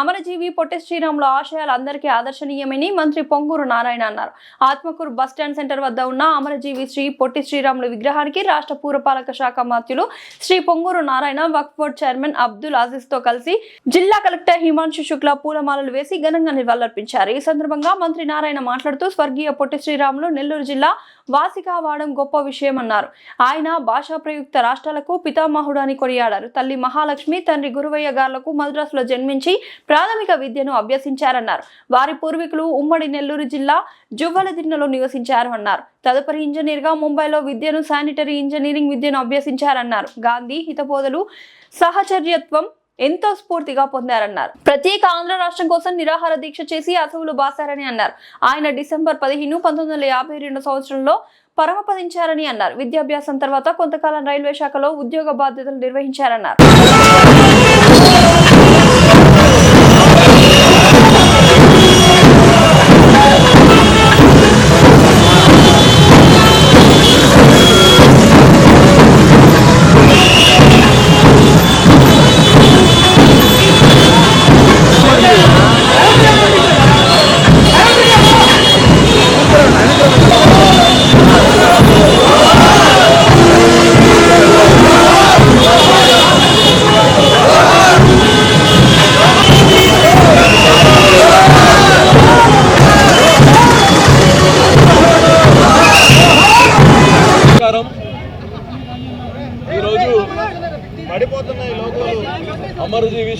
అమరజీవి పొట్టి శ్రీరాముల ఆశయాలు అందరికీ ఆదర్శనీయమని మంత్రి పొంగూరు నారాయణ అన్నారు. ఆత్మకూరు బస్ స్టాండ్ సెంటర్ వద్ద ఉన్న అమరజీవి శ్రీ పొట్టి శ్రీరాములు విగ్రహానికి రాష్ట్ర పురపాలక శాఖ మంత్రులు శ్రీ పొంగూరు నారాయణ వక్ఫ్ బోర్డ్ చైర్మన్ అబ్దుల్ అజీజ్తో కలిసి జిల్లా కలెక్టర్ హిమాంశు శుక్లా పూలమాలలు వేసి ఘనంగా నివాళులర్పించారు ఈ సందర్భంగా మంత్రి నారాయణ మాట్లాడుతూ స్వర్గీయ పొట్టి శ్రీరాములు నెల్లూరు జిల్లా వాసిగా వాడడం గొప్ప విషయమన్నారు. ఆయన భాషా ప్రయుక్త రాష్ట్రాలకు పితామహుడు అని కొనియాడారు. తల్లి మహాలక్ష్మి తండ్రి గురువయ్య గారులకు మద్రాసులో జన్మించి ప్రాథమిక విద్యను అభ్యసించారన్నారు. వారి పూర్వీకులు ఉమ్మడి నెల్లూరు జిల్లా జువ్వలదిన్నెలో నివసించారు అన్నారు తదుపరి ఇంజనీర్గా ముంబైలో విద్యను శానిటరీ ఇంజనీరింగ్ విద్యను అభ్యసించారన్నారు. గాంధీ హితబోధలు సహచర్యత్వం ఎంతో స్ఫూర్తిగా పొందారన్నారు. ప్రత్యేక ఆంధ్ర రాష్ట్రం కోసం నిరాహార దీక్ష చేసి అసవులు బాసారని అన్నారు. ఆయన డిసెంబర్ పదిహేను పంతొమ్మిది వందల యాభై రెండు సంవత్సరంలో పరమపదించారని అన్నారు. విద్యాభ్యాసం తర్వాత కొంతకాలం రైల్వే శాఖలో ఉద్యోగ బాధ్యతలు నిర్వహించారన్నారు.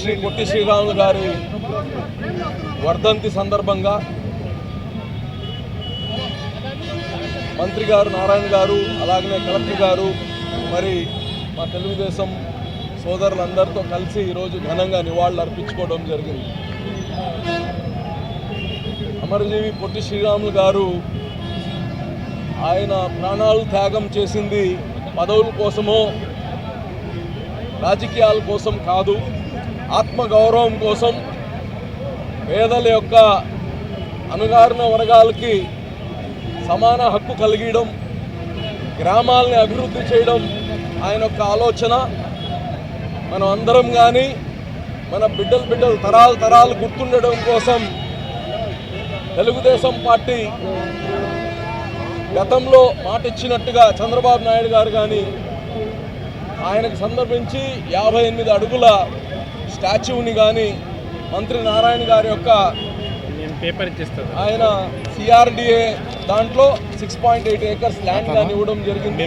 శ్రీ పొట్టి శ్రీరాములు గారి వర్ధంతి సందర్భంగా మంత్రి గారు నారాయణ గారు అలాగనే కలెక్టర్ గారు మరి మా తెలుగుదేశం సోదరులందరితో కలిసి ఈరోజు ఘనంగా నివాళులు అర్పించుకోవడం జరిగింది. అమరజీవి పొట్టి శ్రీరాములు గారు ఆయన ప్రాణాలు త్యాగం చేసింది పదవుల కోసమో రాజకీయాల కోసం కాదు ఆత్మగౌరవం కోసం పేదల యొక్క అనుగారిన వర్గాలకి సమాన హక్కు కలిగించడం గ్రామాలని అభివృద్ధి చేయడం ఆయన యొక్క ఆలోచన. మనం అందరం కానీ మన బిడ్డలు బిడ్డలు తరాలు తరాలు గుర్తుండడం కోసం తెలుగుదేశం పార్టీ గతంలో మాట ఇచ్చినట్టుగా చంద్రబాబు నాయుడు గారు కానీ ఆయనకు సందర్భించి యాభై ఎనిమిది అడుగుల స్టాచ్యూని కానీ మంత్రి నారాయణ గారి యొక్క నేను పేపర్ ఇచ్చేస్తాను ఆయన సిఆర్డిఏ దాంట్లో six point eight acres land కానీ ఇవ్వడం జరిగింది.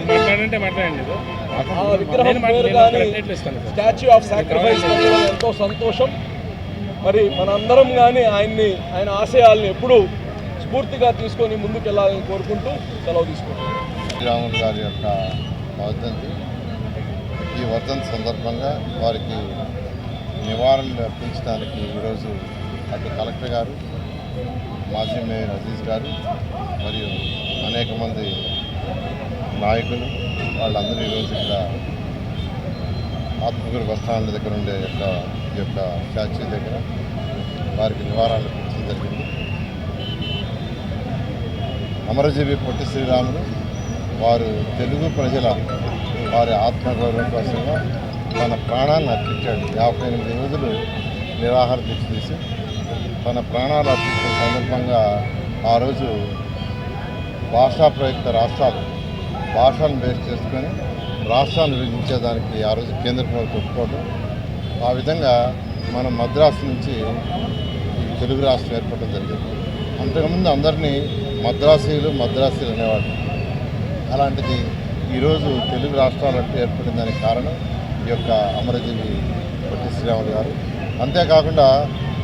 ఆ విగ్రహం పేరు కానీ. స్టాచ్యూ ఆఫ్ సాక్రిఫైస్ ఎంతో సంతోషం. మరి మనందరం కానీ ఆయన్ని ఆయన ఆశయాల్ని ఎప్పుడూ స్ఫూర్తిగా తీసుకొని ముందుకెళ్ళాలని కోరుకుంటూ సెలవు తీసుకుంటాం శ్రీరాములు గారి యొక్క వర్ధంతి. ఈ వర్ధంతి సందర్భంగా వారికి నివారణలు అర్పించడానికి ఈరోజు అటు కలెక్టర్ గారు మాజీ మేయర్ అజీజ్ గారు మరియు అనేక మంది నాయకులు వాళ్ళందరూ ఈరోజు ఇక్కడ ఆత్మకూరు బస్ దగ్గర ఉండే యొక్క ఈ యొక్క స్టాచ్యూ దగ్గర వారికి నివారణలు అర్పించడం జరిగింది. అమరజీవి పొట్టి శ్రీరాములు వారు తెలుగు ప్రజల వారి ఆత్మగౌరవం కోసంగా తన ప్రాణాన్ని అర్పించాడు. యాభై ఎనిమిది రోజులు నిరాహార దీక్ష తీసి తన ప్రాణాలు అర్పించిన సందర్భంగా ఆ రోజు భాషా ప్రయుక్త రాష్ట్రాలు భాషలను బేస్ చేసుకొని రాష్ట్రాలను విభజించేదానికి ఆ రోజు కేంద్ర ప్రభుత్వం ఒప్పుకోవడం ఆ విధంగా మనం మద్రాసు నుంచి తెలుగు రాష్ట్రం ఏర్పడడం జరిగింది. అంతకుముందు అందరినీ మద్రాసీలు మద్రాసీలు అనేవాడు అలాంటిది ఈరోజు తెలుగు రాష్ట్రాలంటూ ఏర్పడిన దానికి కారణం ఈ యొక్క అమరజీవి పొట్టి శ్రీరాములు గారు. అంతేకాకుండా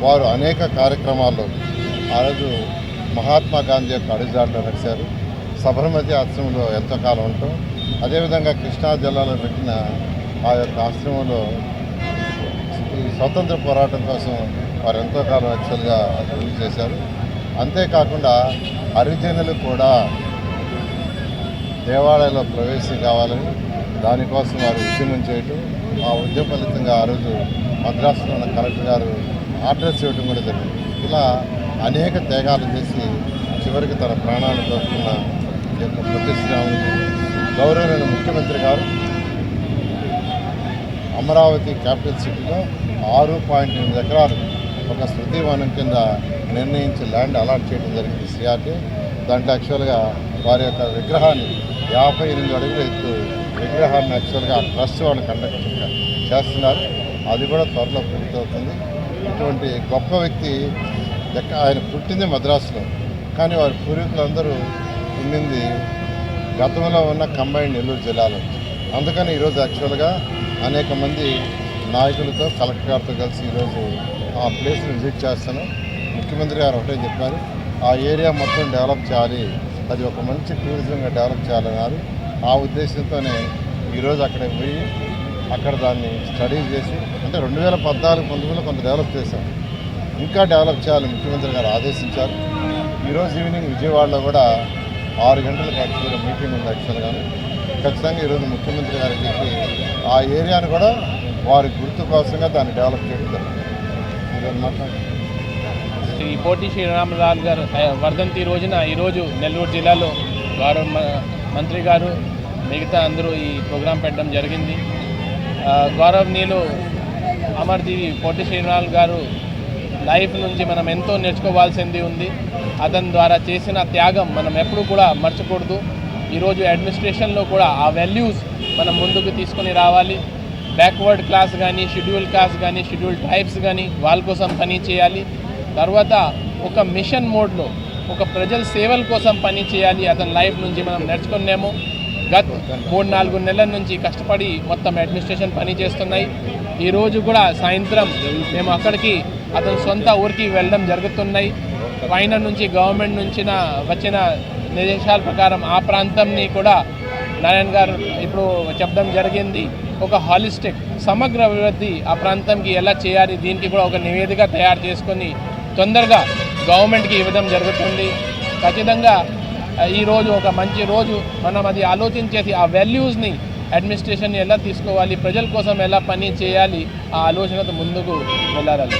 వారు అనేక కార్యక్రమాల్లో ఆ రోజు మహాత్మా గాంధీ యొక్క అడుగుజాడలో నడిచారు. సబర్మతి ఆశ్రమంలో ఎంతో కాలం ఉంటాం అదేవిధంగా కృష్ణా జిల్లాలో పెట్టిన ఆ యొక్క ఆశ్రమంలో స్వతంత్ర పోరాటం కోసం వారు ఎంతో కాలం యాక్చువల్గా అభివృద్ధి చేశారు. అంతేకాకుండా హరిజనులు కూడా దేవాలయంలో ప్రవేశం కావాలని దానికోసం వారు ఉద్యమం చేయటం ఆ ఉద్యమ ఫలితంగా ఆ రోజు మద్రాసులో ఉన్న కలెక్టర్ గారు ఆర్డర్స్ ఇవ్వడం కూడా జరిగింది. ఇలా అనేక త్యాగాలు చేసి చివరికి తన ప్రాణాలు కోరుకున్న యొక్క పొట్టి గౌరవమైన ముఖ్యమంత్రి గారు అమరావతి క్యాపిటల్ సిటీలో ఆరు పాయింట్ ఎనిమిది ఎకరాలు ఒక శృతివనం కింద నిర్ణయించి ల్యాండ్ అలాట్ చేయడం జరిగింది. సిఆర్టీ దాంట్లో యాక్చువల్గా వారి యొక్క విగ్రహాన్ని యాభై ఎనిమిది అడుగుల ఎత్తు విగ్రహాన్ని యాక్చువల్గా ఆ ట్రస్ట్ వాళ్ళు కండక్ట్ చేస్తున్నారు. అది కూడా త్వరలో పూర్తవుతుంది. ఇటువంటి గొప్ప వ్యక్తి ఆయన పుట్టింది మద్రాసులో కానీ వారి పూర్వీకులందరూ ఉండింది గతంలో ఉన్న కంబైన్ నెల్లూరు జిల్లాలో. అందుకని ఈరోజు యాక్చువల్గా అనేక మంది నాయకులతో కలెక్టర్ గారితో కలిసి ఈరోజు ఆ ప్లేస్ని విజిట్ చేస్తాను ముఖ్యమంత్రి గారు ఒకటే చెప్పారు ఆ ఏరియా మొత్తం డెవలప్ చేయాలి. అది ఒక మంచి టూరిజంగా డెవలప్ చేయాలన్నారు ఆ ఉద్దేశంతోనే ఈరోజు అక్కడ పోయి అక్కడ దాన్ని స్టడీ చేసి అంటే రెండు వేల పద్నాలుగు పంతొమ్మిదిలో కొంత డెవలప్ చేశాం. ఇంకా డెవలప్ చేయాలని ముఖ్యమంత్రి గారు ఆదేశించారు. ఈరోజు ఈవినింగ్ విజయవాడలో కూడా ఆరు గంటలకు యాక్చువల్గా మీటింగ్ ఉంది యాక్చువల్గా ఖచ్చితంగా ఈరోజు ముఖ్యమంత్రి గారు చెప్పి ఆ ఏరియాను కూడా వారి గుర్తు కోసంగా దాన్ని డెవలప్ చేయడం జరుగుతుంది ఈరోజు శ్రీ పోటీ శ్రీరామలాల్ గారు వర్ధంతి రోజున ఈరోజు నెల్లూరు జిల్లాలో వారు మ- మంత్రి గారు మిగతా అందరూ ఈ ప్రోగ్రాం పెట్టడం జరిగింది. గౌరవనీయులు అమర్జీవి పోటీ శ్రీరాములు గారు లైఫ్ నుంచి మనం ఎంతో నేర్చుకోవాల్సింది ఉంది. అతని ద్వారా చేసిన త్యాగం మనం ఎప్పుడూ కూడా మర్చకూడదు. ఈరోజు అడ్మినిస్ట్రేషన్లో కూడా ఆ వాల్యూస్ మనం ముందుకు తీసుకొని రావాలి. బ్యాక్వర్డ్ క్లాస్ కానీ షెడ్యూల్ క్లాస్ కానీ షెడ్యూల్ టైప్స్ కానీ వాళ్ళ కోసం పని చేయాలి. తర్వాత ఒక మిషన్ మోడ్లో ఒక ప్రజల సేవల కోసం పని చేయాలి అతని లైఫ్ నుంచి మనం నేర్చుకున్నాము. గత మూడు నాలుగు నెలల నుంచి కష్టపడి మొత్తం అడ్మినిస్ట్రేషన్ పని చేస్తున్నాయి. ఈరోజు కూడా సాయంత్రం మేము అక్కడికి అతని సొంత ఊరికి వెళ్ళడం జరుగుతున్నాయి. పైన నుంచి గవర్నమెంట్ నుంచి వచ్చిన నిర్దేశాల ప్రకారం ఆ ప్రాంతంని కూడా నారాయణ గారు ఇప్పుడు చెప్పడం జరిగింది. ఒక హాలిస్టిక్ సమగ్ర అభివృద్ధి ఆ ప్రాంతంకి ఎలా చేయాలి దీనికి కూడా ఒక నివేదిక తయారు చేసుకొని తొందరగా గవర్నమెంట్కి ఇవ్వడం జరుగుతుంది. ఖచ్చితంగా ఈరోజు ఈ రోజు ఒక మంచి రోజు. మనం అది ఆలోచించేసి ఆ వాల్యూస్ని అడ్మినిస్ట్రేషన్ ఎలా తీసుకోవాలి ప్రజల కోసం ఎలా పని చేయాలి ఆ ఆలోచనతో ముందుకు వెళ్ళాలి